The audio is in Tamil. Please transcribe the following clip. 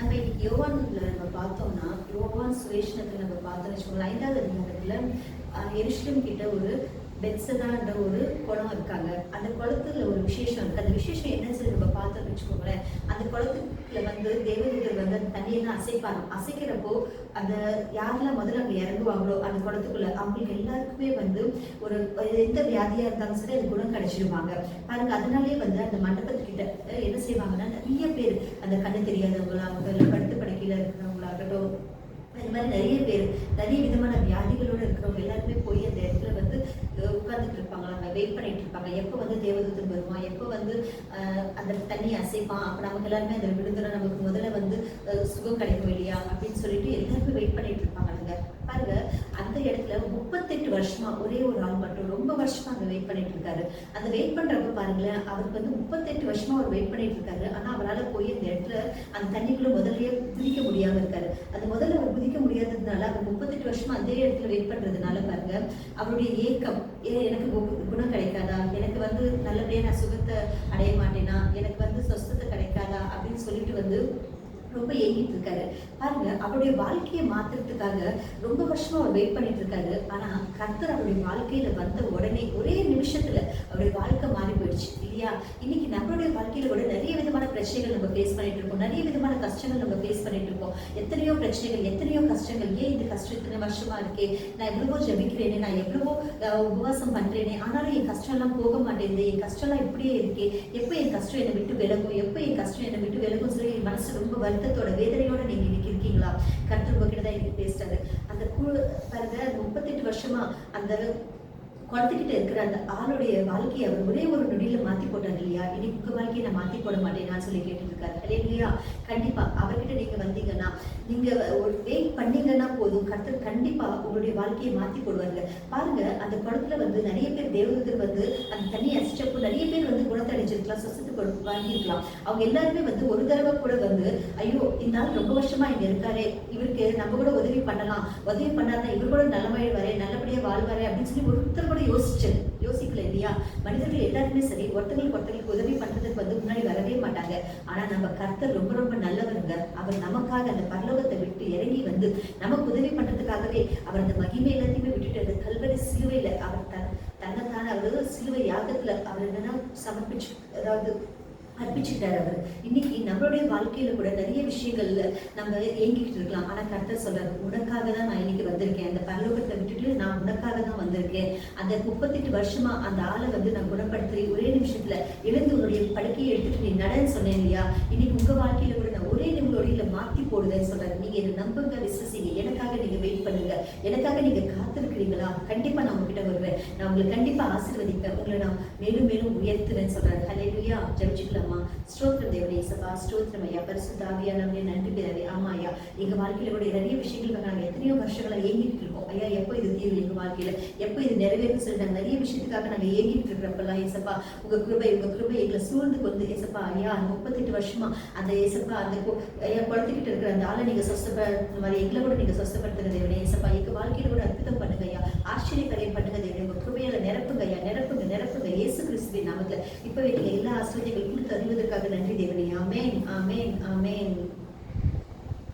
நம்ம இன்னைக்கு யோவான்ல நம்ம பார்த்தோம்னா யோவான் சுவேஷ்ணத்துல நம்ம பார்த்தோம்னு வச்சுக்கோங்களேன் ஐந்தாவது அதிகாரத்துல எருஷ்லம் கிட்ட ஒரு பெட்சதான்ற ஒரு குளம் இருக்காங்க. அந்த குளத்துல ஒரு விசேஷம் இருக்கு. அந்த விசேஷம் என்னன்னு சொல்லி நம்ம பார்த்தோம்னு வச்சுக்கோங்களேன் அந்த குளத்துல வந்து தேவதூதர் வந்து அந்த தண்ணியெல்லாம் அசைப்பாங்க அசைக்கிறப்போ அந்த யாரெல்லாம் முதல்ல அங்க இறங்குவாங்களோ அந்த குளத்துக்குள்ள அவங்களுக்கு எல்லாருக்குமே வந்து ஒரு எந்த வியாதியா இருந்தாலும் சரி அது குணம் கிடைச்சிருவாங்க. பாருங்க அதனாலே வந்து அந்த மண்டபத்துக்கிட்ட செய்வாங்கன்னா நிறைய பேர். அந்த கண்ணு தெரியாதவங்களாகட்டும் இல்லை படுத்து படுக்கையில் இருக்கிறவங்களாகட்டும் இந்த மாதிரி நிறைய பேர். நிறைய விதமான வியாதிகளோட இருக்கிறவங்க எல்லாருமே போய் அந்த இடத்துல வந்து உட்காந்துட்டு உட்கார்ந்துட்டு இருப்பாங்க வெயிட் பண்ணிட்டு இருப்பாங்க. எப்போ வந்து தேவதூதன் வருவான் எப்போ வந்து அந்த தண்ணி அசைப்பான்? அப்போ நமக்கு எல்லாருமே அதில் விடுதலை நமக்கு முதல்ல வந்து சுகம் கிடைக்கும் இல்லையா? அப்படின்னு சொல்லிட்டு எல்லாருமே வெயிட் பண்ணிட்டு இருப்பாங்க. இடத்துல முப்பத்தெட்டு வருஷமா ஒரே ஒரு ஆள் மட்டும் ரொம்ப வருஷமா அங்க வெயிட் பண்ணிட்டு இருக்காரு. அந்த வெயிட் பண்றப்ப பாருங்களேன் அவருக்கு வந்து முப்பத்தெட்டு வருஷமா அவர் வெயிட் பண்ணிட்டு இருக்காரு. ஆனா அவரால் போய் அந்த இடத்துல அந்த தண்ணிக்குள்ள முதல்லயே குதிக்க முடியாம இருக்காரு. அது முதல்ல அவர் குதிக்க முடியாததுனால அவர் முப்பத்தெட்டு வருஷமா அதே இடத்துல வெயிட் பண்றதுனால பாருங்க அவருடைய ஏக்கம் எனக்கு கு- குணம் கிடைக்காதா? எனக்கு வந்து நல்லபடியா நான் சுகத்தை அடைய மாட்டேனா? எனக்கு வந்து சொஸ்தத்தை கிடைக்காதா? அப்படின்னு சொல்லிட்டு வந்து ரொம்ப ஏங்கிட்டு இருக்காரு. பாருங்க அவருடைய வாழ்க்கையை மாத்துறதுக்காக ரொம்ப வருஷமா அவர் வெயிட் பண்ணிட்டு இருக்காரு. ஆனா கர்த்தர் அவருடைய வாழ்க்கையில வந்த உடனே ஒரே நிமிஷத்துல அவருடைய இல்லையா? இன்னைக்கு நம்மளுடைய வாழ்க்கையில கூட நிறைய விதமான பிரச்சனைகள் நம்ம ஃபேஸ் பண்ணிட்டு இருக்கோம். நிறைய விதமான கஷ்டங்கள் நம்ம ஃபேஸ் பண்ணிட்டு இருக்கோம். எத்தனையோ பிரச்சனைகள் எத்தனையோ கஷ்டங்கள். ஏன் இந்த கஷ்டம் இத்தனை வருஷமா இருக்கே? நான் எவ்வளவோ ஜபிக்கிறேனே நான் எவ்வளவோ உபவாசம் பண்றேனே ஆனாலும் என் கஷ்டம் எல்லாம் போக மாட்டேங்குது. என் கஷ்டம் எல்லாம் இப்படியே இருக்கே. எப்போ என் கஷ்டம் என்னை விட்டு விலகும்? எப்போ என் கஷ்டம் என்னை விட்டு விலகும் சொல்லி என் மனசு ரொம்ப வருத்தத்தோட வேதனையோட நீங்க இன்னைக்கு இருக்கீங்களா கருத்து உங்ககிட்ட தான் இன்னைக்கு பேசுறாரு. அந்த குழு பாருங்க முப்பத்தெட்டு வருஷமா அந்த குளத்துக்கிட்ட இருக்கிற அந்த ஆளுடைய வாழ்க்கையை அவர் ஒரே ஒரு நொடியில் மாற்றி போட்டார் இல்லையா? இனி உங்கள் வாழ்க்கையை நான் மாற்றி போட மாட்டேன் சொல்லி கேட்டுருக்காரு. இல்லையா கண்டிப்பாக அவர்கிட்ட நீங்கள் வந்தீங்கன்னா நீங்கள் ஒரு வெயிட் பண்ணீங்கன்னா போதும். கருத்து கண்டிப்பாக உங்களுடைய வாழ்க்கையை மாற்றி போடுவாங்க பாருங்க அந்த குளத்துல வந்து நிறைய பேர் தேவதூதர் வந்து அந்த தண்ணி இப்போ நிறைய பேர் வந்து குணத்தை அடைஞ்சிருக்கலாம் சொசத்து வாங்கியிருக்கலாம். அவங்க எல்லாருமே வந்து ஒரு தடவை கூட வந்து ஐயோ இந்த ஆள் ரொம்ப வருஷமா இங்க இருக்காரே இவருக்கு நம்ம கூட உதவி பண்ணலாம் உதவி பண்ணாதான் இவர் கூட நல்ல வரே நல்லபடியா வாழ்வாரே அப்படின்னு சொல்லி ஒருத்தர் கூட யோசிச்சு யோசிக்கல இல்லையா? மனிதர்கள் எல்லாருமே சரி ஒருத்தங்களுக்கு ஒருத்தங்களுக்கு உதவி பண்றதுக்கு வந்து முன்னாடி வரவே மாட்டாங்க. ஆனா நம்ம கர்த்தர் ரொம்ப ரொம்ப நல்லவருங்க. அவர் நமக்காக அந்த பரலோகத்தை விட்டு இறங்கி வந்து நமக்கு உதவி பண்றதுக்காகவே அவர் அந்த மகிமை எல்லாத்தையுமே விட்டுட்டு அந்த கல்வரி சிலுவையில அவர் தன் அதாவது சிலுவை யாகத்துல அவர் என்னன்னா சமர்ப்பிச்சு அதாவது அர்ப்பிச்சுட்டார் அவர். இன்னைக்கு நம்மளுடைய வாழ்க்கையில கூட நிறைய விஷயங்கள்ல நம்ம ஏங்கிட்டு இருக்கலாம். ஆனா கர்த்தர் சொல்றாரு உனக்காக தான் நான் இன்னைக்கு வந்திருக்கேன். அந்த பரலோகத்தை விட்டுட்டு நான் உனக்காக தான் வந்திருக்கேன். அந்த முப்பத்தெட்டு வருஷமா அந்த ஆளை வந்து நான் குணப்படுத்துறேன். ஒரே நிமிஷத்துல எழுந்து உன்னுடைய படுக்கையை எடுத்துட்டு நீ நடன்னு சொன்னேன் இல்லையா? இன்னைக்கு உங்க வாழ்க்கையில கூட ஒரே நிமிடோடையில மாத்தி போடுதேன்னு சொல்றாரு. நீங்க என்ன நம்புங்க விசுவசிங்க. எனக்காக நீங்க வெயிட் பண்ணுங்க. எனக்காக நீங்க காத்திருக்கிறீங்களா? கண்டிப்பா நான் உங்ககிட்ட வருவேன். நான் உங்களை கண்டிப்பா ஆசீர்வதிப்பேன். உங்களை நான் மேலும் மேலும் உயர்த்துவேன்னு சொல்றாரு. ஹalleluya ஜெபிச்சுக்கலாமா? ஸ்தோத்திரம் தேவனே சபா ஸ்தோத்திரம் ஐயா. பரிசுத்த ஆவியானவரே நன்றி பிறவே ஆமா ஐயா. எங்க வாழ்க்கையில கூட நிறைய விஷயங்கள் நாங்க எத்தனையோ வருஷங்களா ஏங்கிட்டு இருக்கோம். ஐயா எப்போ இது தீர்வு எங்க வாழ்க்கையில? எப்போ இது நிறைவேறும் சொல்லி நாங்கள் நிறைய விஷயத்துக்காக நாங்க ஏங்கிட்டு இருக்கிறப்பெல்லாம் ஏசப்பா உங்க கிருபை உங்க கிருபை எங்களை சூழ்ந்து கொண்டு ஏசப்பா ஐயா முப்பத்தெட்டு வருஷமா அந்த ஏசப்பா அந்த என் குழந்தைகிட்ட இருக்கிற அந்த ஆளை நீங்க இந்த மாதிரி எங்களை கூட நீங்க சொஸ்தப்படுத்துங்க தேவனே. ஏசப்பா எங்கள் வாழ்க்கையில கூட அற்புதம் பண்ணுங்க ஐயா. ஆச்சரிய கரையை பண்ணுங்க தேவனே. உங்கள் கிருபையால நிரப்புங்க ஐயா. நிரப்புங்க நிரப்புங்க. இயேசு கிறிஸ்துவின் நாமத்தில். இப்போ நீங்கள் எல்லா ஆசிரியர்கள் கொடுத்து அறிவதற்காக நன்றி தேவனே. ஆமேன் ஆமேன் ஆமேன்.